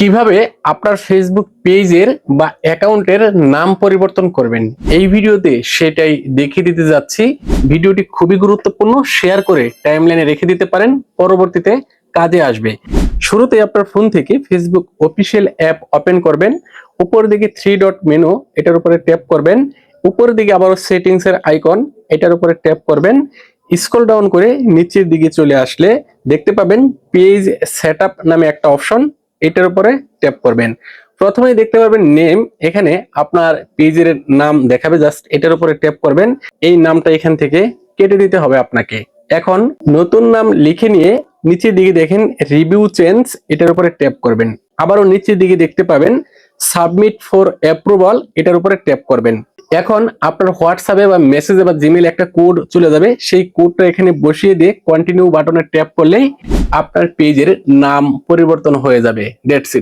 কীভাবে আপনার ফেসবুক পেজের বা অ্যাকাউন্টের নাম পরিবর্তন করবেন? এই ভিডিওতে সেটাই দেখিয়ে দিতে যাচ্ছি। ভিডিওটি খুবই গুরুত্বপূর্ণ। শেয়ার করে টাইমলাইনে রেখে দিতে পারেন। পরবর্তীতে কাজে আসবে। শুরুতে আপনার ফোন থেকে ফেসবুক অফিসিয়াল অ্যাপ ওপেন করবেন। উপর দিকে থ্রি ডট মেনু এটার উপরে ট্যাপ করবেন। উপরের দিকে আবারও সেটিংস এর আইকন এটার উপরে ট্যাপ করবেন। স্ক্রল ডাউন করে নিচের দিকে চলে আসলে দেখতে পাবেন পেজ সেটআপ নামে একটা অপশন এটার উপরে ট্যাপ করবেন। প্রথমেই দেখতে পারবেন নেম এখানে আপনার পেজের নাম দেখাবে জাস্ট এটার উপরে ট্যাপ করবেন। এই নামটা এখান থেকে কেটে দিতে হবে আপনাকে। এখন নতুন নাম লিখে নিয়ে নিচের দিকে দেখেন রিভিউ চেঞ্জ এটার উপরে ট্যাপ করবেন। আবারও নিচের দিকে দেখতে পাবেন সাবমিট ফর অ্যাপ্রুভাল এটার উপরে ট্যাপ করবেন। এখন আপনার হোয়াটসঅ্যাপে বা মেসেজে বা জিমেলে একটা কোড চলে যাবে। সেই কোডটা এখানে বসিয়ে দিয়ে কন্টিনিউ বাটনে ট্যাপ করলেই আপনার পেজের নাম পরিবর্তন হয়ে যাবে। ডেটস